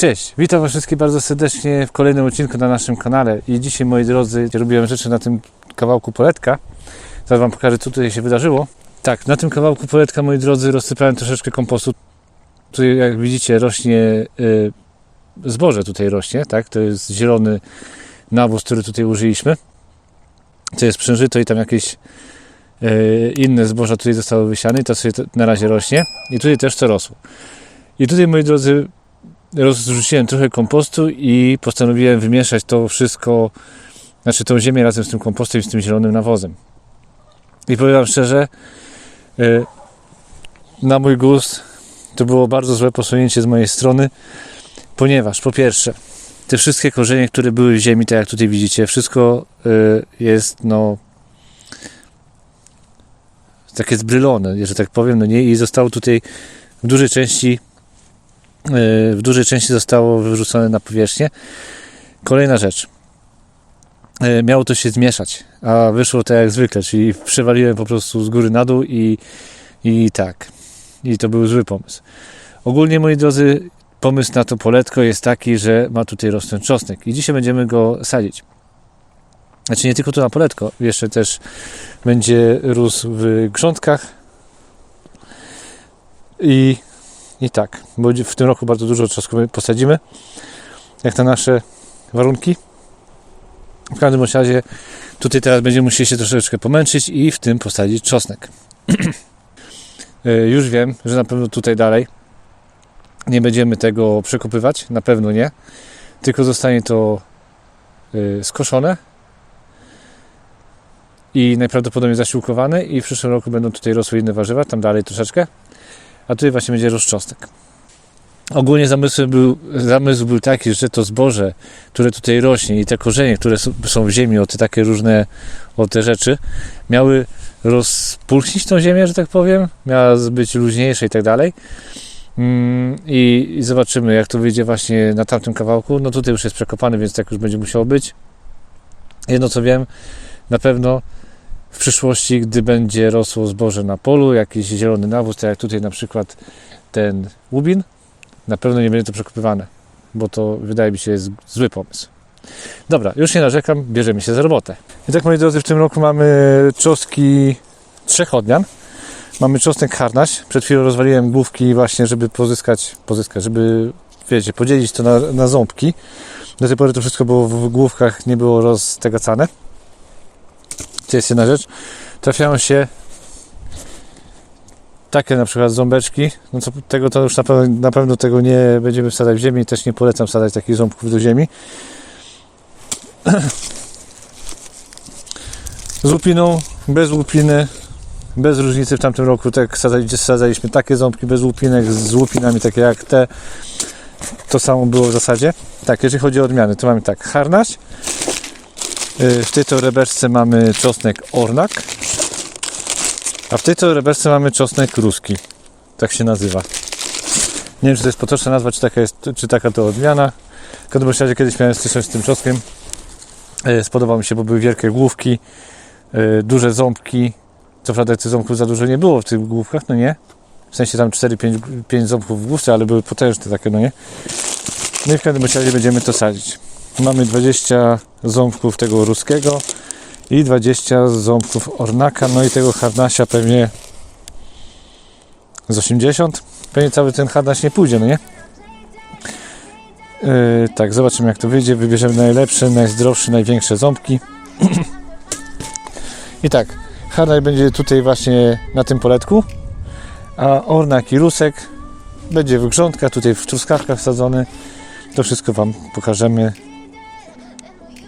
Cześć, witam Was wszystkich bardzo serdecznie w kolejnym odcinku na naszym kanale. I dzisiaj, moi drodzy, robiłem rzeczy na tym kawałku poletka. Zaraz Wam pokażę, co tutaj się wydarzyło. Tak, na tym kawałku poletka, moi drodzy, rozsypałem troszeczkę kompostu. Tutaj, jak widzicie, rośnie y, zboże tutaj rośnie, tak? To jest zielony nawóz, który tutaj użyliśmy. To jest przężyto i tam jakieś y, inne zboża tutaj zostały wysiane i to sobie na razie rośnie. I tutaj też to rosło. I tutaj, moi drodzy, rozrzuciłem trochę kompostu i postanowiłem wymieszać to wszystko, znaczy tą ziemię razem z tym kompostem i z tym zielonym nawozem. I powiem Wam szczerze, y, na mój gust to było bardzo złe posunięcie z mojej strony, ponieważ po pierwsze, te wszystkie korzenie, które były w ziemi, tak jak tutaj widzicie, wszystko y, jest no takie zbrylone, że tak powiem, no nie, i zostało tutaj w dużej części w dużej części zostało wyrzucone na powierzchnię. Kolejna rzecz. E, Miało to się zmieszać, a wyszło tak jak zwykle, czyli przewaliłem po prostu z góry na dół i, i tak. I to był zły pomysł. Ogólnie, moi drodzy, pomysł na to poletko jest taki, że ma tutaj rosnąć czosnek i dzisiaj będziemy go sadzić. Znaczy nie tylko tu na poletko, jeszcze też będzie rósł w grządkach i i tak, bo w tym roku bardzo dużo czosnku posadzimy, jak na nasze warunki. W każdym razie tutaj teraz będziemy musieli się troszeczkę pomęczyć i w tym posadzić czosnek. Już wiem, że na pewno tutaj dalej nie będziemy tego przekopywać, na pewno nie, tylko zostanie to skoszone i najprawdopodobniej zasiłkowane i w przyszłym roku będą tutaj rosły inne warzywa, tam dalej troszeczkę a tutaj właśnie będzie rozczostek. Ogólnie zamysł był, zamysł był taki, że to zboże, które tutaj rośnie i te korzenie, które są w ziemi, o te takie różne, o te rzeczy, miały rozpulchnić tą ziemię, że tak powiem, miała być luźniejsza i tak dalej. I, I zobaczymy, jak to wyjdzie właśnie na tamtym kawałku. No tutaj już jest przekopany, więc tak już będzie musiało być. Jedno co wiem, na pewno w przyszłości, gdy będzie rosło zboże na polu, jakiś zielony nawóz, tak jak tutaj na przykład ten łubin, na pewno nie będzie to przekopywane, bo to wydaje mi się jest zły pomysł. Dobra, już nie narzekam, bierzemy się za robotę. I tak moi drodzy, w tym roku mamy czosnki trzech odmian. Mamy czosnek harnaś. Przed chwilą rozwaliłem główki właśnie, żeby pozyskać, pozyskać, żeby, wiecie, podzielić to na, na ząbki. Do tej pory to wszystko było w główkach, nie było roztegacane. To jest jedna rzecz. Trafiają się takie na przykład ząbeczki. No co tego to już na pewno, na pewno tego nie będziemy wsadzać w ziemi. Też nie polecam wsadzać takich ząbków do ziemi. Z łupiną, bez łupiny, bez różnicy w tamtym roku tak sadzaliśmy takie ząbki bez łupinek, z łupinami takie jak te. To samo było w zasadzie. Tak, jeżeli chodzi o odmiany, to mamy tak, harnaś, w tej torebeczce mamy czosnek ornak, a w tej torebeczce mamy czosnek ruski. Tak się nazywa. Nie wiem, czy to jest potoczna nazwa, czy taka, jest, czy taka to odmiana. W każdym razie kiedyś miałem styczność z tym czosnkiem. Spodobał mi się, bo były wielkie główki, duże ząbki. Co prawda tych ząbków za dużo nie było w tych główkach, no nie. W sensie tam 4-5 ząbków w główce, ale były potężne takie, no nie. No i w każdym razie będziemy to sadzić. Mamy 20 ząbków tego ruskiego i 20 ząbków ornaka, no i tego harnasia pewnie z 80. Pewnie cały ten harnaś nie pójdzie, no nie? Yy, tak, zobaczymy jak to wyjdzie. Wybierzemy najlepsze, najzdrowsze, największe ząbki. I tak, harnaś będzie tutaj właśnie na tym poletku, a ornak i rusek będzie w grządkach, tutaj w truskawkach wsadzony. To wszystko Wam pokażemy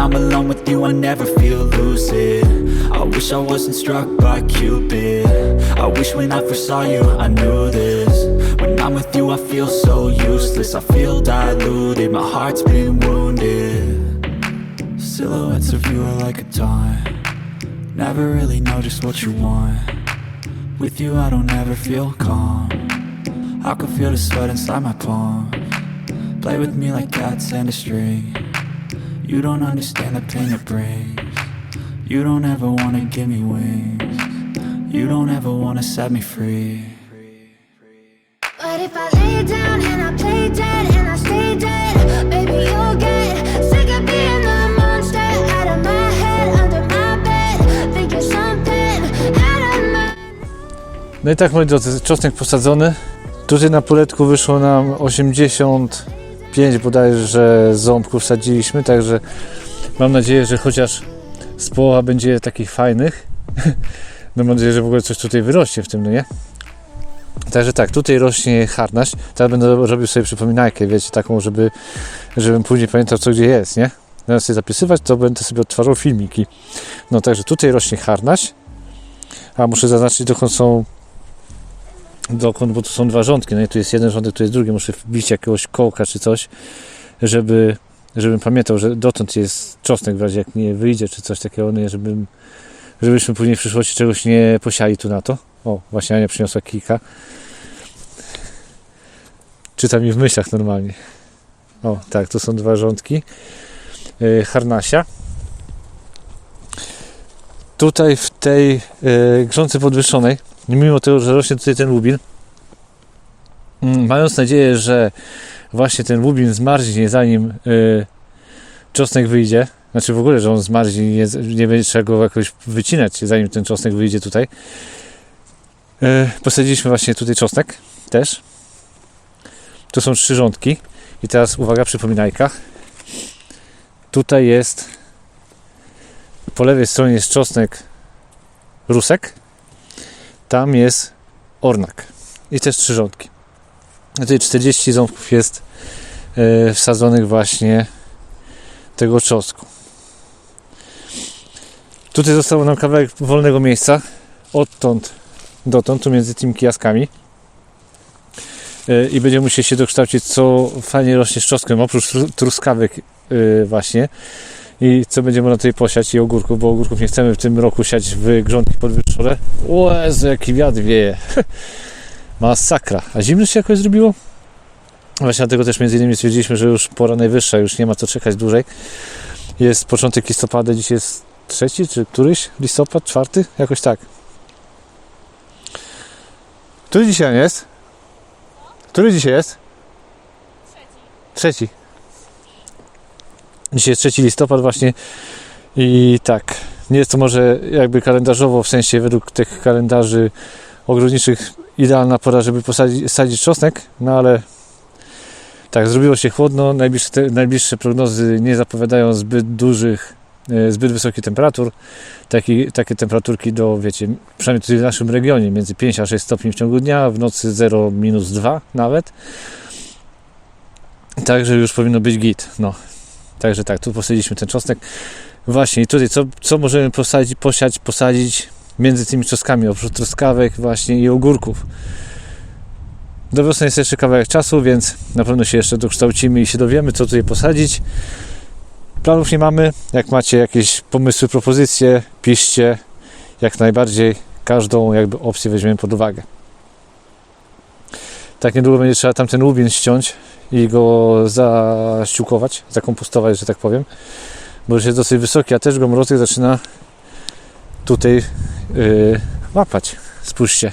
I'm alone with you, I never feel lucid. I wish I wasn't struck by Cupid. I wish when I first saw you, I knew this. When I'm with you, I feel so useless. I feel diluted, my heart's been wounded. Silhouettes of you are like a taunt. Never really know just what you want. With you, I don't ever feel calm. I can feel the sweat inside my palm. Play with me like cats and a string. You don't understand the pain it brings. You don't ever wanna give me wings. You don't ever wanna set me free. But if I lay down and I play dead and I stay dead, baby, you'll get sick of being the monster out of my head, under my bed, thinking something out of my. No i tak moi drodzy, czosnek posadzony. Tutaj na poletku wyszło nam 85 bodajże ząbków sadziliśmy, także mam nadzieję, że chociaż z połowa będzie takich fajnych. No mam nadzieję, że w ogóle coś tutaj wyrośnie w tym, no nie? Także tak, tutaj rośnie harnaś. Teraz będę robił sobie przypominajkę, wiecie, taką, żeby, żebym później pamiętał, co gdzie jest, nie? Zamiast sobie zapisywać, to będę sobie odtwarzał filmiki. No także tutaj rośnie harnaś. A muszę zaznaczyć, dokąd są dokąd, bo tu są dwa rządki, no i tu jest jeden rządek, tu jest drugi, muszę wbić jakiegoś kołka czy coś, żeby, żebym pamiętał, że dotąd jest czosnek w razie jak nie wyjdzie, czy coś takiego, no żebym, żebyśmy później w przyszłości czegoś nie posiali tu na to. O, właśnie Ania przyniosła kilka. Czyta mi w myślach normalnie. O, tak, to są dwa rządki yy, harnasia. Tutaj w tej yy, podwyższonej mimo tego, że rośnie tutaj ten lubin, mm, mając nadzieję, że właśnie ten lubin zmarznie zanim y, czosnek wyjdzie, znaczy w ogóle, że on zmarznie nie, nie będzie trzeba go jakoś wycinać, zanim ten czosnek wyjdzie tutaj. Y, posadziliśmy właśnie tutaj czosnek też. Tu są trzy rządki i teraz uwaga, przypominajka. Tutaj jest po lewej stronie jest czosnek rusek, tam jest ornak i też trzy rządki. Tutaj 40 ząbków jest e, wsadzonych właśnie tego czosnku. Tutaj zostało nam kawałek wolnego miejsca odtąd dotąd, tu między tymi kijaskami. E, I będziemy musieli się dokształcić, co fajnie rośnie z czosnkiem, oprócz tru- truskawek e, właśnie. I co będziemy na tutaj posiać i ogórków, bo ogórków nie chcemy w tym roku siać w grządki podwyższone. O Jezu, jaki wiatr wieje. Masakra. A zimno się jakoś zrobiło? Właśnie dlatego też między innymi stwierdziliśmy, że już pora najwyższa, już nie ma co czekać dłużej. Jest początek listopada, dzisiaj jest trzeci czy któryś listopad, czwarty? Jakoś tak. Który dzisiaj jest? Który dzisiaj jest? Trzeci. Dzisiaj jest 3 listopad właśnie i tak, nie jest to może jakby kalendarzowo, w sensie według tych kalendarzy ogrodniczych idealna pora, żeby posadzić sadzić czosnek, no ale tak, zrobiło się chłodno, najbliższe, te, najbliższe prognozy nie zapowiadają zbyt dużych, e, zbyt wysokich temperatur, Taki, takie temperaturki do, wiecie, przynajmniej tutaj w naszym regionie, między 5 a 6 stopni w ciągu dnia, w nocy 0, minus 2 nawet, także już powinno być git, no. Także tak, tu posadziliśmy ten czosnek. Właśnie i tutaj co, co możemy posadzić, posiać, posadzić między tymi czosnkami, oprócz truskawek właśnie i ogórków. Do wiosny jest jeszcze kawałek czasu, więc na pewno się jeszcze dokształcimy i się dowiemy, co tutaj posadzić. Planów nie mamy. Jak macie jakieś pomysły, propozycje, piszcie. Jak najbardziej każdą jakby opcję weźmiemy pod uwagę. Tak niedługo będzie trzeba tamten łubin ściąć i go zaściółkować, zakompostować, że tak powiem, bo już jest dosyć wysoki, a też go mrozek zaczyna tutaj yy, łapać. Spójrzcie.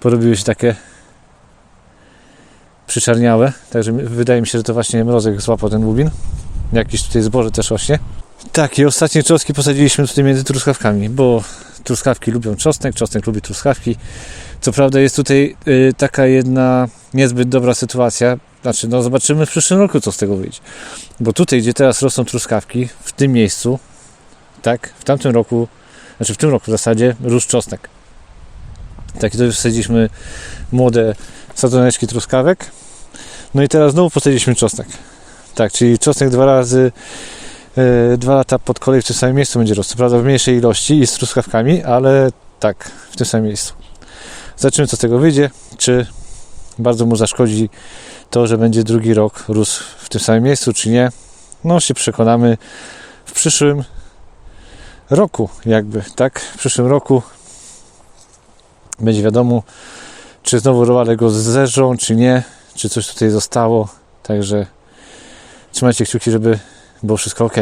Porobiły się takie przyczarniałe, także wydaje mi się, że to właśnie mrozek złapał ten łubin. Jakieś tutaj zboże też rośnie. Tak, i ostatnie czosnki posadziliśmy tutaj między truskawkami, bo truskawki lubią czosnek, czosnek lubi truskawki. Co prawda jest tutaj y, taka jedna niezbyt dobra sytuacja, znaczy no zobaczymy w przyszłym roku co z tego wyjdzie. Bo tutaj, gdzie teraz rosną truskawki, w tym miejscu, tak, w tamtym roku, znaczy w tym roku w zasadzie rósł czosnek. Tak, i to już wsadziliśmy młode sadzoneczki truskawek. No i teraz znowu posadziliśmy czosnek. Tak, czyli czosnek dwa razy, e, dwa lata pod kolei w tym samym miejscu będzie rosł. Co prawda w mniejszej ilości i z truskawkami, ale tak, w tym samym miejscu. Zobaczymy, co z tego wyjdzie. Czy bardzo mu zaszkodzi to, że będzie drugi rok rósł w tym samym miejscu, czy nie. No, się przekonamy w przyszłym roku, jakby, tak? W przyszłym roku będzie wiadomo, czy znowu rowale go zeżrą, czy nie, czy coś tutaj zostało. Także trzymajcie kciuki, żeby było wszystko ok.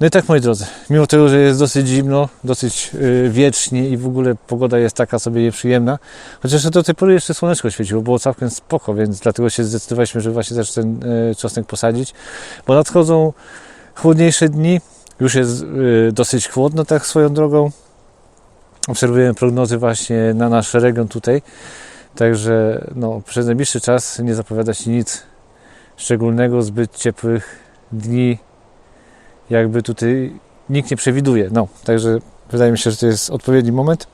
No i tak, moi drodzy, mimo tego, że jest dosyć zimno, dosyć yy, wiecznie i w ogóle pogoda jest taka sobie nieprzyjemna, chociaż do tej pory jeszcze słoneczko świeciło, było całkiem spoko, więc dlatego się zdecydowaliśmy, żeby właśnie też ten yy, czosnek posadzić, bo nadchodzą chłodniejsze dni, już jest yy, dosyć chłodno tak swoją drogą, obserwujemy prognozy właśnie na nasz region tutaj, także no, przez najbliższy czas nie zapowiada się nic szczególnego, zbyt ciepłych dni jakby tutaj nikt nie przewiduje. No, także wydaje mi się, że to jest odpowiedni moment,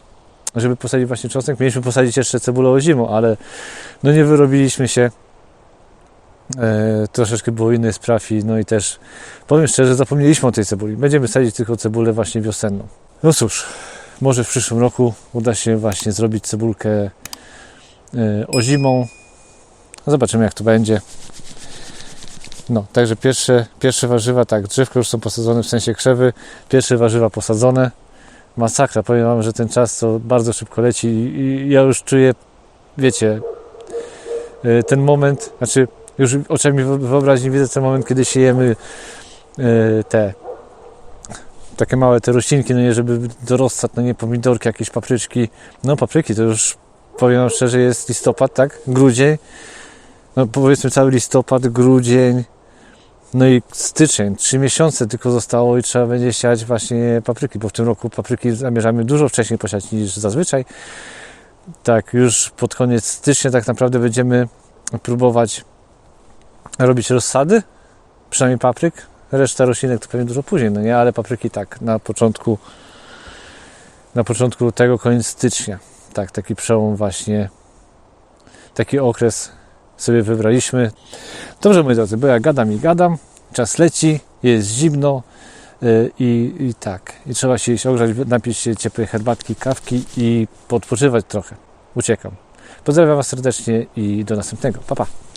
żeby posadzić właśnie czosnek. Mieliśmy posadzić jeszcze cebulę o zimą, ale no nie wyrobiliśmy się. E, troszeczkę było innych spraw i no i też powiem szczerze, zapomnieliśmy o tej cebuli. Będziemy sadzić tylko cebulę właśnie wiosenną. No cóż, może w przyszłym roku uda się właśnie zrobić cebulkę e, o zimą. Zobaczymy jak to będzie. No, także pierwsze, pierwsze warzywa, tak, drzewka już są posadzone, w sensie krzewy, pierwsze warzywa posadzone. Masakra, powiem Wam, że ten czas to bardzo szybko leci i, i ja już czuję, wiecie, y, ten moment, znaczy już oczami wyo- wyobraźni widzę ten moment, kiedy siejemy y, te takie małe te roślinki, no nie, żeby dorostać, no nie, pomidorki, jakieś papryczki, no papryki to już, powiem Wam szczerze, jest listopad, tak, grudzień, no powiedzmy cały listopad, grudzień, no i styczeń, trzy miesiące tylko zostało i trzeba będzie siać właśnie papryki, bo w tym roku papryki zamierzamy dużo wcześniej posiać niż zazwyczaj. Tak, już pod koniec stycznia tak naprawdę będziemy próbować robić rozsady, przynajmniej papryk. Reszta roślinek to pewnie dużo później, no nie, ale papryki tak, na początku na początku tego koniec stycznia. Tak, taki przełom właśnie, taki okres sobie wybraliśmy. Dobrze, moi drodzy, bo ja gadam i gadam, czas leci, jest zimno yy, i, i tak. I trzeba się iść ogrzać, napić się ciepłej herbatki, kawki i podpoczywać trochę. Uciekam. Pozdrawiam Was serdecznie i do następnego. Pa, pa.